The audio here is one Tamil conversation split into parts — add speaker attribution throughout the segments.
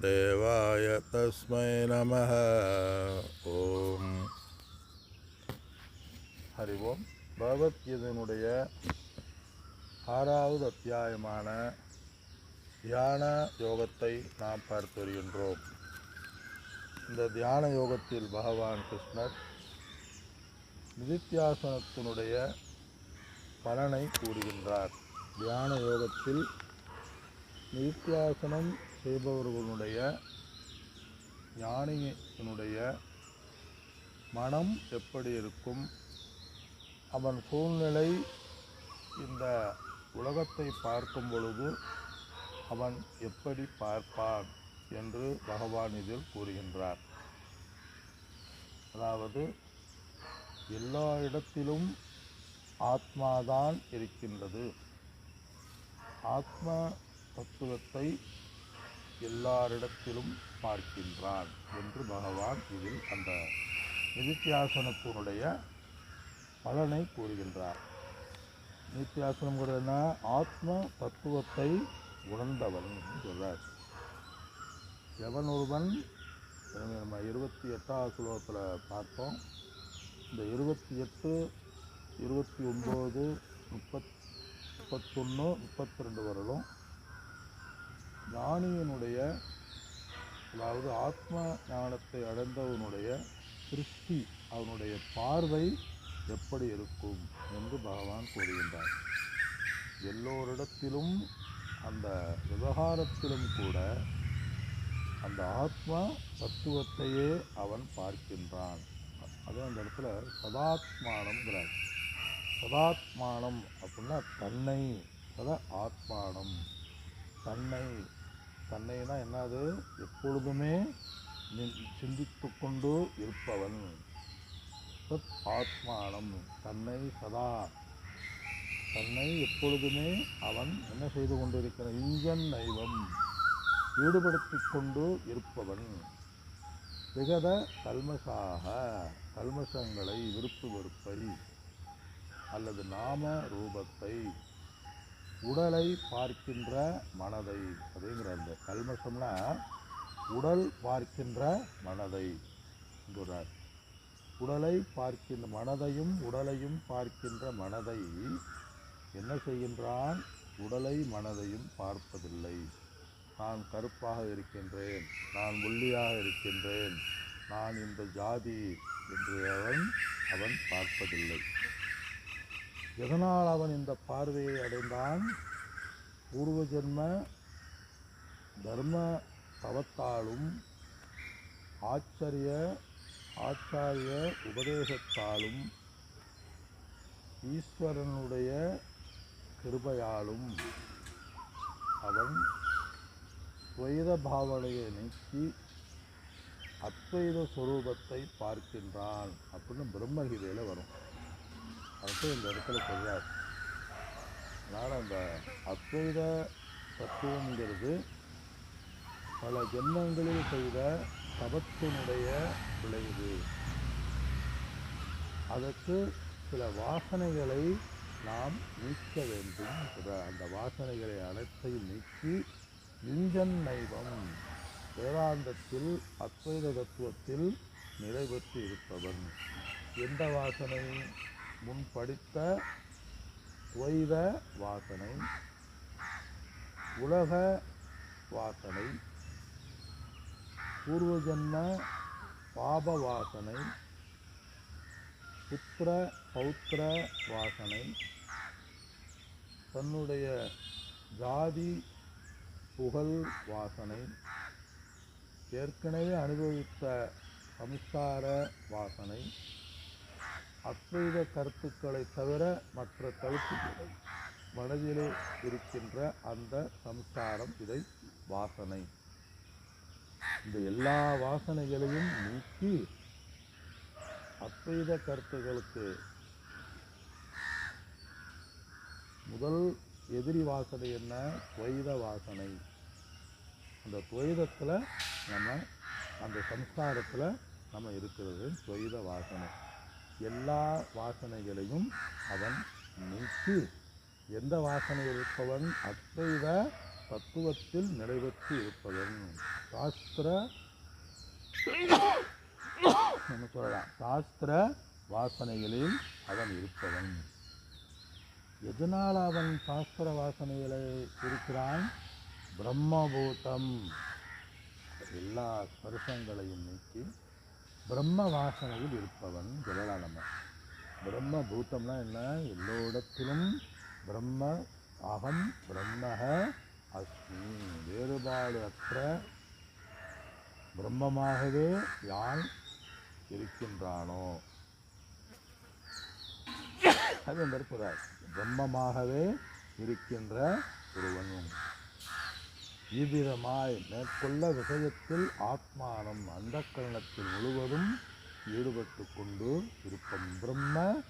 Speaker 1: தேவாய தஸ்மை நம ஓம் ஹரி ஓம் பகவத்கீதையினுடைய ஆறாவது அத்தியாயமான தியான யோகத்தை நாம் பார்த்து வருகின்றோம் இந்த தியான யோகத்தில் பகவான் கிருஷ்ணர் நிதித்தியாசனத்தினுடைய பலனை கூறுகின்றார். தியான யோகத்தில் நிதித்தியாசனம் செய்பவர்களுடைய ஞானியினுடைய மனம் எப்படி இருக்கும்? அவன் சூழ்நிலை இந்த உலகத்தை பார்க்கும் பொழுது அவன் எப்படி பார்ப்பான் என்று பகவான் இதில் கூறுகின்றார். அதாவது எல்லா இடத்திலும் ஆத்மாதான் இருக்கின்றது. ஆத்ம தத்துவத்தை எல்லாரிடத்திலும் பார்க்கின்றான் என்று பகவான் இதில் அந்த நிதித்தியாசனத்தினுடைய பலனை கூறுகின்றார். நித்தியாசனம்ங்கிறதுனா ஆத்ம தத்துவத்தை உணர்ந்தவன் சொல்றார். எவன் ஒருவன் நம்ம இருபத்தி எட்டாவது ஸ்லோகத்தில் பார்த்தோம். இந்த இருபத்தி எட்டு இருபத்தி ஒம்பது முப்பத் முப்பத்தொன்று முப்பத்தி ரெண்டு வரலும் ஞானியினுடைய அதாவது ஆத்ம ஞானத்தை அடைந்தவனுடைய திருஷ்டி அவனுடைய பார்வை எப்படி இருக்கும் என்று பகவான் கூறுகின்றார். எல்லோரிடத்திலும் அந்த விவகாரத்திலும் கூட அந்த ஆத்மா தத்துவத்தையே அவன் பார்க்கின்றான். அதே அந்த இடத்துல சதாத்மானம்ங்கிறார். சதாத்மானம் அப்படின்னா தன்னை சத ஆத்மானம் தன்னை தன்னைனா என்னது? எப்பொழுதுமே சிந்தித்து கொண்டு இருப்பவன். சத் ஆத்மானம். தன்னை சதா. தன்னை எப்பொழுதுமே அவன் என்ன செய்து கொண்டிருக்கிறான் இஞ்சன் நைவம். ஈடுபடுத்திக் கொண்டு இருப்பவன். விகத கல்மசாக கல்மஷங்களை விருப்பு வெறுப்பை அல்லது நாம ரூபத்தை உடலை பார்க்கின்ற மனதை அப்படிங்கிற அந்த கல்மஷம்னா உடல் பார்க்கின்ற மனதை சொல்றார். உடலை பார்க்கின்ற மனதையும் உடலையும் பார்க்கின்ற மனதை என்ன செய்கின்றான்? உடலை மனதையும் பார்ப்பதில்லை. நான் கருப்பாக இருக்கின்றேன் நான் ஒல்லியாக இருக்கின்றேன் நான் இந்த ஜாதி என்று அவன் அவன் பார்ப்பதில்லை. எதனால் அவன் இந்த பார்வையை அடைந்தான்? பூர்வ ஜென்ம தர்ம தவத்தாலும் ஆச்சரிய ஆச்சாரிய உபதேசத்தாலும் ஈஸ்வரனுடைய கிருபையாலும் அவன் துவைத பாவனையை நீக்கி அத்வைத ஸ்வரூபத்தை பார்க்கின்றான் அப்படின்னு பிரம்மகிதையில் வரும். அது இந்த இடத்துல சொல்றார் அதனால் அந்த அத்வைத தத்துவங்கிறது பல ஜென்மங்களில் செய்த தபத்தினுடைய விளைவு. அதற்கு சில வாசனைகளை நாம் நீக்க வேண்டும் அந்த வாசனைகளை அனைத்தையும் நீக்கி இஞ்சன் நைவம் வேதாந்தத்தில் அத்வைத தத்துவத்தில் நிறைவேற்றி இருப்பவன். எந்த வாசனை? முன் படித்த துவைத வாசனை உலக வாசனை பூர்வஜன்ம பாப வாசனை புத்திர பௌத்திர வாசனை தன்னுடைய ஜாதி புகழ் வாசனை ஏற்கனவே அனுபவித்த சம்சார வாசனை அத்வைத கருத்துக்களை தவிர மற்ற கருத்துக்களை மனதிலே இருக்கின்ற அந்த சம்ஸ்காரம் இதை வாசனை. இந்த எல்லா வாசனைகளையும் நீக்கி அத்வைத கருத்துகளுக்கு முதல் எதிரி வாசனை என்ன? துவைத வாசனை. அந்த துவைதத்தில் நம்ம அந்த சம்ஸ்காரத்தில் நம்ம இருக்கிறது துவைத வாசனை. எல்லா வாசனைகளையும் அவன் நீக்கி எந்த வாசனை இருப்பவன் அத்வைத தத்துவத்தில் நிறைவேற்றி இருப்பவன். சாஸ்திர நம்ம சொல்லலாம். சாஸ்திர வாசனைகளில் அவன் இருப்பவன். எதனால் அவன் சாஸ்திர வாசனைகளை இருக்கிறான்? பிரம்மபூதம். எல்லா ஸ்பர்சங்களையும் நீக்கி பிரம்ம வாசனையில் இருப்பவன் சொல்லலாம் நம்ம பிரம்ம பூத்தம்னா என்ன? எல்லோடத்திலும் பிரம்ம அகம் பிரம்மக அஸ்மி. வேறுபாடு அற்ற பிரம்மமாகவே யான் இருக்கின்றானோ? அது அந்த பிரம்மமாகவே இருக்கின்ற ஒருவனும் இவ்விதமாய் மேற்கொள்ள விஷயத்தில் ஆத்மானம் அந்த கரணத்தில் முழுவதும் ஈடுபட்டு கொண்டு இருப்பம் பிரம்ம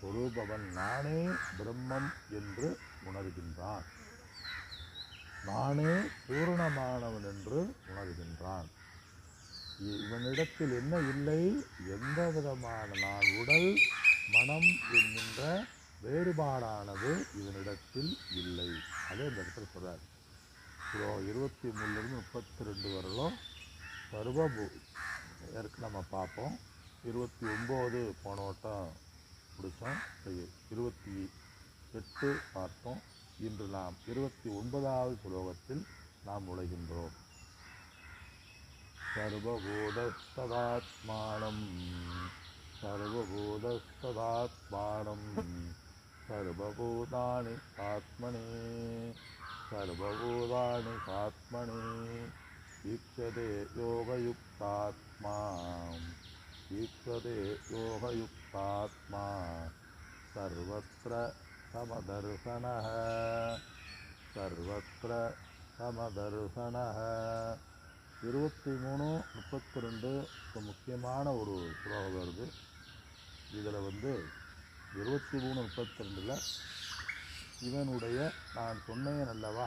Speaker 1: சொரூபவன் நானே பிரம்மம் என்று உணர்கின்றான். நானே பூரணமானவன் என்று உணர்கின்றான். இவனிடத்தில் என்ன இல்லை? எந்த விதமான நான் உடல் மனம் என்கின்ற வேறுபாடானது இவனிடத்தில் இல்லை. அதே இந்த இடத்துல சொல்றார். இப்போ இருபத்தி மூணுலேருந்து முப்பத்தி ரெண்டு வரலும் பருவபு ஏற்க நம்ம பார்ப்போம் இருபத்தி ஒம்பது போன வட்டம் பிடிச்சோம் இருபத்தி எட்டு பார்த்தோம். இன்று நாம் இருபத்தி ஒன்பதாவது ஸ்லோகத்தில் நாம் உழைகின்றோம் சர்வபூதஸ்ததாத்மானம். சர்வபூதஸ்ததாத்மானம். சர்வபூதானி ஆத்மனே. சர்வபூதானி ஆத்மனே ஈக்ஷதே யோகயுக்தாத்மா ஈக்ஷதே யோகயுக்தாத்மா சர்வத்திர समदर्शनः சர்வத்திர சமதர்சனः இருபத்தி மூணு முப்பத்தி ரெண்டு முக்கியமான ஒரு ஸ்லோகம் வருது இதில் வந்து இருபத்தி மூணு முப்பத்தி ரெண்டில் இவனுடைய நான் சொன்னேன் அல்லவா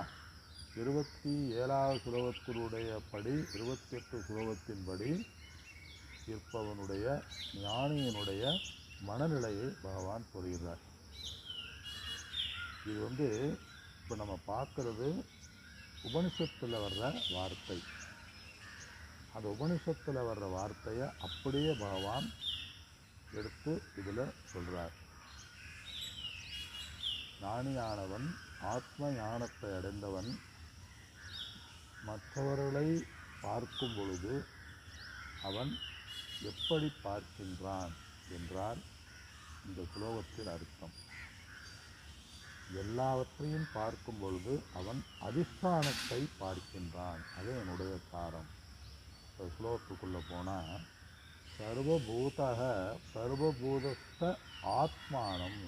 Speaker 1: இருபத்தி ஏழாவது சுலோகத்தினுடைய படி இருபத்தெட்டு சுலோகத்தின்படி இருப்பவனுடைய ஞானியினுடைய மனநிலையை பகவான் சொல்கிறார். இது வந்து இப்போ நம்ம பார்க்குறது உபனிஷத்தில் வர்ற வார்த்தை. அந்த உபனிஷத்தில் வர்ற வார்த்தையை அப்படியே பகவான் எடுத்து இதில் சொல்கிறார் ஞானியானவன் ஆத்ம ஞானத்தை அடைந்தவன். மற்றவர்களை பார்க்கும் பொழுது அவன் எப்படி பார்க்கின்றான் என்றால் இந்த ஸ்லோகத்தின் அர்த்தம். எல்லாவற்றையும் பார்க்கும் பொழுது அவன் அதிஷ்டானத்தை பார்க்கின்றான். அது என்னுடைய சாரம். இந்த ஸ்லோகத்துக்குள்ளே போனால் சர்வபூதக சர்வபூதஸ்த ஆத்மானம்.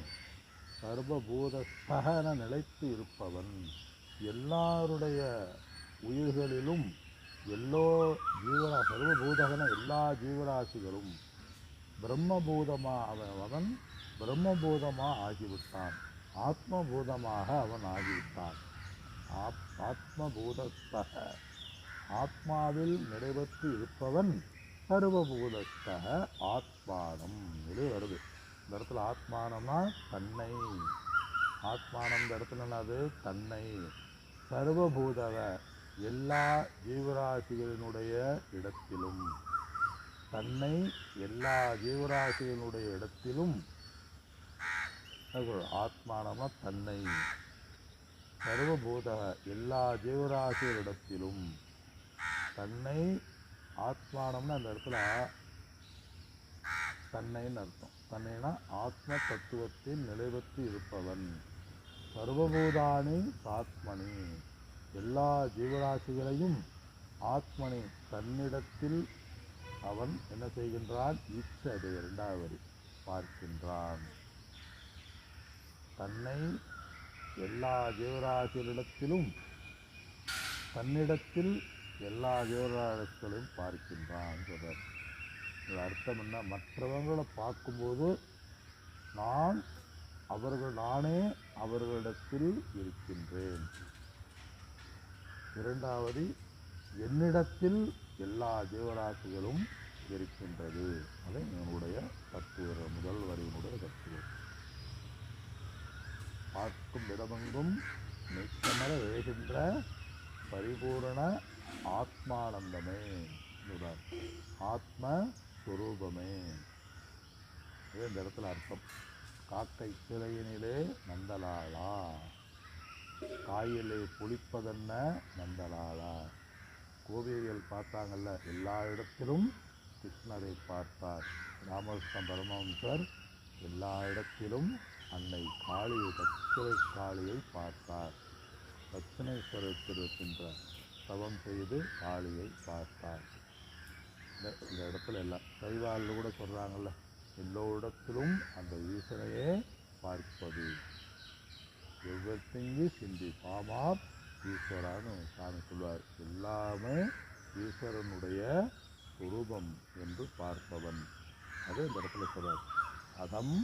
Speaker 1: சர்வபூதஸ்தகன நிலைத்து இருப்பவன். எல்லாருடைய உயிர்களிலும் எல்லோ ஜீவரா சர்வபூதகன எல்லா ஜீவராசிகளும் பிரம்மபூதமாக அவன் அவன் பிரம்மபூதமாக ஆகிவிட்டான். ஆத்மபூதமாக அவன் ஆகிவிட்டான். ஆப் ஆத்மபூதஸ்தக ஆத்மாவில் நிறைவேற்றி இருப்பவன் சர்வபூதஸ்தக ஆத்மானம். இது வருது. இந்த இடத்துல ஆத்மானம்னா தன்னை. ஆத்மானம் இந்த இடத்துல என்னது? தன்னை. சர்வபூதவ எல்லா ஜீவராசிகளினுடைய இடத்திலும். தன்னை எல்லா ஜீவராசிகளுடைய இடத்திலும். அது ஆத்மானமா தன்னை. சர்வபூத எல்லா ஜீவராசிகளிடத்திலும் தன்னை ஆத்மானம்னு அந்த இடத்துல தன்னைன்னு அர்த்தம். தன்னைனா ஆத்ம தத்துவத்தில் நிலைபெற்று இருப்பவன். சர்வபூதானி ஆத்மனி எல்லா ஜீவராசிகளையும் ஆத்மனி தன்னிடத்தில் அவன் என்ன செய்கின்றான்? ஈச்சது இரண்டாவது வரி பார்க்கின்றான். தன்னை எல்லா ஜீவராசிகளிடத்திலும் தன்னிடத்தில் எல்லா ஜீவராசிகளையும் பார்க்கின்றான் சொல்றார். அர்த்தம் என்ன மற்றவங்களை பார்க்கும்போது நான் அவர்கள் நானே அவர்களிடத்தில் இருக்கின்றேன். இரண்டாவது என்னிடத்தில் எல்லா ஜீவராசிகளும் இருக்கின்றது. அது என்னுடைய தத்துவ முதல் வரியினுடைய தத்துவம் பார்க்கும் விதமெங்கும் நிச்சமர வேகின்ற பரிபூரண ஆத்மானந்தமே. ஆத்ம ஸ்வரூபமே இது இந்த இடத்துல அர்த்தம். காக்கை சிலையினிலே நந்தலாளா காயிலே புளிப்பதென்ன நந்தலாளா கோவிலியல் பார்த்தாங்கல்ல எல்லா இடத்திலும் கிருஷ்ணரை பார்த்தார். ராமகிருஷ்ண பரமஹம்சர் எல்லா இடத்திலும் அன்னை காளியை தட்சிணை காளியை பார்த்தார். தட்சிணேஸ்வரத்தில் இருக்கின்ற தவம் செய்து காளியை பார்த்தார். இந்த இந்த இடத்துல எல்லாம். கைவாளில் கூட சொல்கிறாங்கல்ல எல்லோ இடத்திலும் அந்த ஈஸ்வரையே பார்ப்பது. எவ்வளவு சிந்தி பாமார் ஈஸ்வரான்னு சாமி சொல்வார். எல்லாமே ஈஸ்வரனுடைய சுரூபம் என்று பார்ப்பவன். அது இந்த இடத்துல சொல்வார் அதம்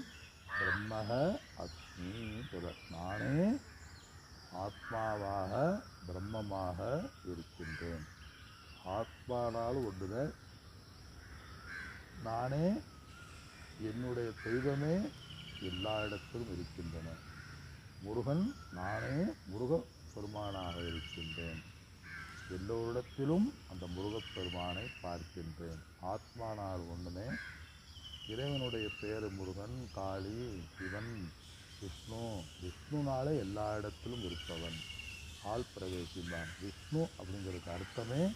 Speaker 1: பிரம்மக அஸ்மி சொல்றார் நானே ஆத்மாவாக பிரம்மமாக இருக்கின்றேன். ஆத்மானால் ஒன்றுதான் நானே என்னுடைய தெய்வமே எல்லா இடத்திலும் இருக்கின்றன. முருகன் நானே முருக பெருமானாக இருக்கின்றேன். எல்லோரிடத்திலும் அந்த முருகப்பெருமானை பார்க்கின்றேன். ஆத்மானால் ஒன்றுமே இறைவனுடைய பேர் முருகன் காளி சிவன் விஷ்ணு. விஷ்ணுனாலே எல்லா இடத்திலும் இருப்பவன். ஆள் பிரவேசிந்தான் விஷ்ணு அப்படிங்கிறதுக்கு அர்த்தமே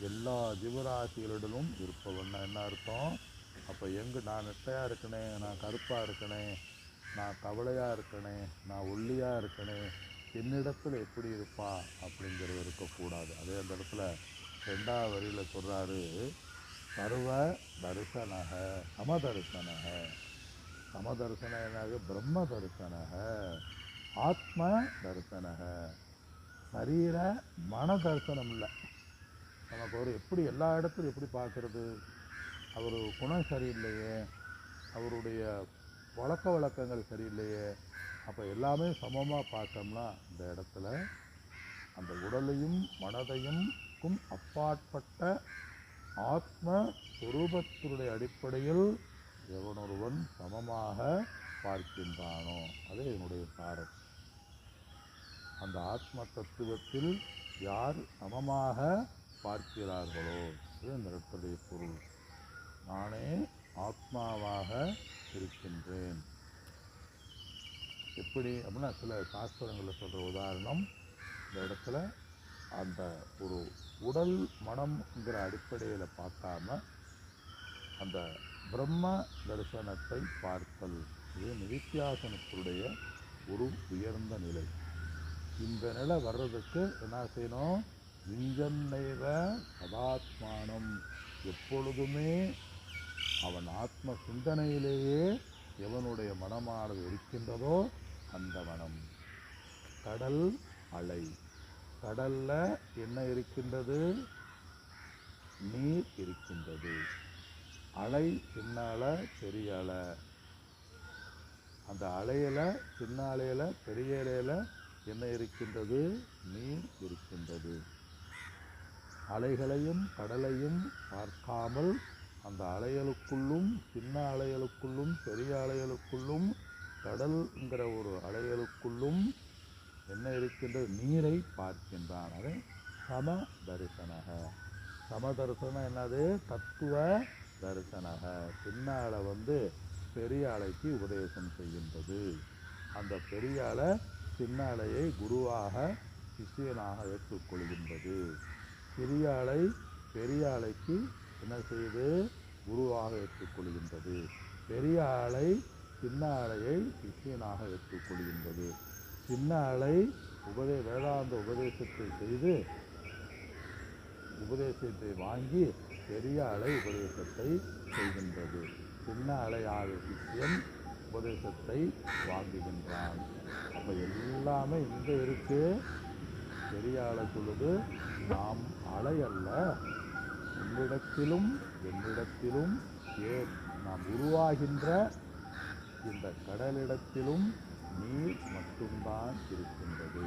Speaker 1: எல்லா ஜீவராசிகளிடலும் இருப்பவன். என்ன அர்த்தம்? அப்போ எங்கே நான் நெட்டையாக இருக்கனே நான் கருப்பாக இருக்கனே நான் கவலையாக இருக்கனே நான் ஒல்லியாக இருக்கனே என்னிடத்தில் எப்படி இருப்பா அப்படிங்கிறது இருக்கக்கூடாது. அதே அந்த இடத்துல ரெண்டாவது வரியில் சொல்கிறாரு சர்வ தரிசனக சமதரிசனக. சமதர்சன என்னது? பிரம்ம தரிசனக ஆத்ம தரிசனக. சரீர மன தரிசனம் இல்லை. நமக்கு ஒரு எப்படி எல்லா இடத்துலையும் எப்படி பார்க்குறது அவர் குணம் சரியில்லையே அவருடைய பழக்க வழக்கங்கள் சரியில்லையே அப்போ எல்லாமே சமமாக பார்த்தோம்னா இந்த இடத்துல அந்த உடலையும் மனதையும்க்கும் அப்பாற்பட்ட ஆத்ம சுரூபத்தினுடைய அடிப்படையில் எவனொருவன் சமமாக பார்க்கின்றானோ அது என்னுடைய சாரம். அந்த ஆத்ம தத்துவத்தில் யார் சமமாக பார்க்கிறார்களோ இது இந்த இடத்துடைய பொருள். நானே ஆத்மாவாக இருக்கின்றேன். எப்படி அப்படின்னா சில சாஸ்திரங்களில் சொல்கிற உதாரணம் இந்த இடத்துல அந்த ஒரு உடல் மனம்ங்கிற அடிப்படையில் பார்க்காம அந்த பிரம்ம தரிசனத்தை பார்த்தல். இது நிதித்தியாசனத்தினுடைய ஒரு உயர்ந்த நிலை. இந்த நிலை வர்றதுக்கு என்ன செய்யணும்? இஞ்சன்னைவ சதாத்மானம். எப்பொழுதுமே அவன் ஆத்ம சிந்தனையிலேயே எவனுடைய மனமானது இருக்கின்றதோ அந்த மனம். கடல் அலை. கடல்ல என்ன இருக்கின்றது? நீர் இருக்கின்றது. அலை சின்ன அலை பெரிய அலை. அந்த அலையில சின்ன அலையில் பெரிய அலையில என்ன இருக்கின்றது? நீர் இருக்கின்றது. அலைகளையும் கடலையும் பார்க்காமல் அந்த அலைகளுக்குள்ளும் சின்ன அலைகளுக்குள்ளும் பெரிய அலைகளுக்குள்ளும் கடல்ங்கிற ஒரு அலைகளுக்குள்ளும் என்ன இருக்கின்ற நீரை பார்க்கின்றான். அது சம தரிசனக சம தரிசனம் என்னது? தத்துவ தரிசனக. சின்ன அலை வந்து பெரிய அலைக்கு உபதேசம் செய்கின்றது. அந்த பெரிய அலை சின்ன அலையை குருவாக சிஷியனாக ஏற்றுக்கொள்கின்றது. சிறிய அலை பெரிய அலைக்கு என்ன செய்து? குருவாக ஏற்றுக்கொள்கின்றது. பெரிய அலை சின்ன அலையை சிஷியனாக ஏற்றுக்கொள்கின்றது. சின்ன அலை உபதே வேதாந்த உபதேசத்தை செய்து உபதேசத்தை வாங்கி பெரிய அலை உபதேசத்தை செய்கின்றது. சின்ன அலையாக சிஷியன் உபதேசத்தை வாங்குகின்றான். அப்போ எல்லாமே இங்கே இருக்கு. பெரிய அலை சொல்லுது. நாம் அலை அல்ல. உங்களிடத்திலும் என்னிடத்திலும் ஏன் நாம் உருவாகின்ற இந்த கடலிடத்திலும் நீர் மட்டும்தான் இருக்கின்றது.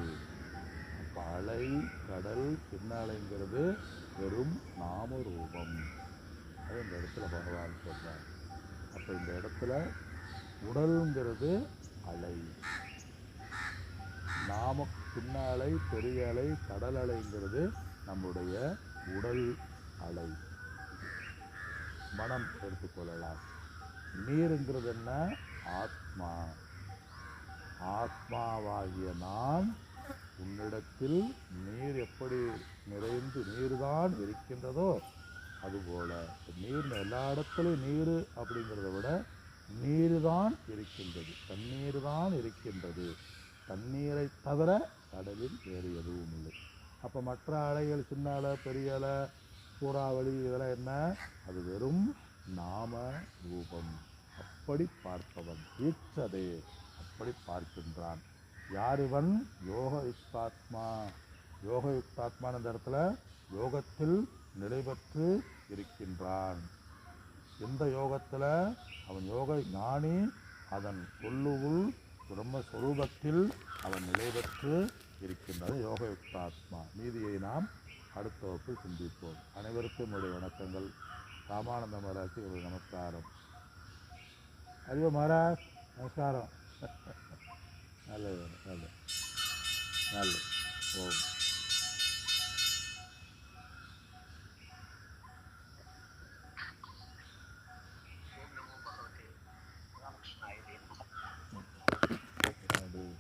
Speaker 1: அப்போ அலை கடல் பின்னலைங்கிறது வெறும் நாம ரூபம் அது இந்த இடத்துல பகவான் சொல்றார். அப்போ இந்த இடத்துல உடலுங்கிறது அலை. நாம பின்னாலை பெரிய அலை கடல் அலைங்கிறது நம்முடைய உடல் அலை. மனம் எடுத்துக்கொள்ளலாம் நீருங்கிறது என்ன? ஆத்மா. ஆத்மாவாகிய நான் உன்னிடத்தில் நீர் எப்படி நிறைந்து நீர்தான் இருக்கின்றதோ அதுபோல நீர் எல்லா இடத்துலையும் நீர் அப்படிங்கிறத விட நீர் தான் இருக்கின்றது. தண்ணீர் தான் இருக்கின்றது. தண்ணீரை தவிர கடலில் வேறு எதுவும் இல்லை. அப்போ மற்ற அலைகள் சின்ன அலை பெரிய அலை சூறாவளி இதெல்லாம் என்ன? அது வெறும் நாம ரூபம். அப்படி பார்ப்பவன் ஈச்சதே அப்படி பார்க்கின்றான். யார் இவன் யோக யுக்தாத்மா யோக யுக்தாத்மான இந்த இடத்துல யோகத்தில் நிலை பெற்று இருக்கின்றான். எந்த யோகத்தில்? அவன் யோக ஞானி அதன் சொல்லுவுள் பிரம்மஸ்வரூபத்தில் அவன் நிலை பெற்று இருக்கின்றது யோக யுக்தாத்மா மீதியை நாம் அடுத்த வகுப்பில் சிந்திப்போம். அனைவருக்கும் என்னுடைய வணக்கங்கள். ராமானந்த மகாராஜ் ஒரு நமஸ்காரம். அறிவ மகாராஜ் நமஸ்காரம். நல்லது நல்லது. நல்லது. ஓம்.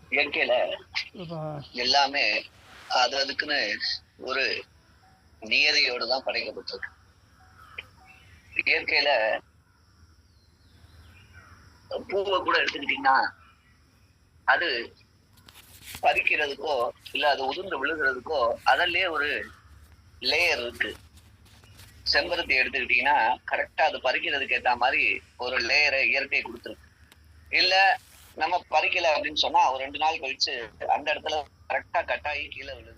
Speaker 2: இயற்கையில எல்லாமே அது அதுக்குன்னு ஒரு நியதியோடு தான் படைக்கப்பட்டிருக்கு. இயற்கையில பூவை கூட எடுத்துக்கிட்டீங்கன்னா அது பறிக்கிறதுக்கோ இல்ல அது உதிர்ந்து விழுகிறதுக்கோ அதிலே ஒரு லேயர் இருக்கு. செம்பருத்தி எடுத்துக்கிட்டீங்கன்னா கரெக்டா அது பறிக்கிறதுக்கு ஏத்த மாதிரி ஒரு லேயரை இயற்கை கொடுத்துருக்கு. இல்ல நம்ம பறிக்கல அப்படின்னு சொன்னா ஒரு ரெண்டு நாள் கழிச்சு அந்த இடத்துல கரெக்டா கட்டாயி கீழே விழுது.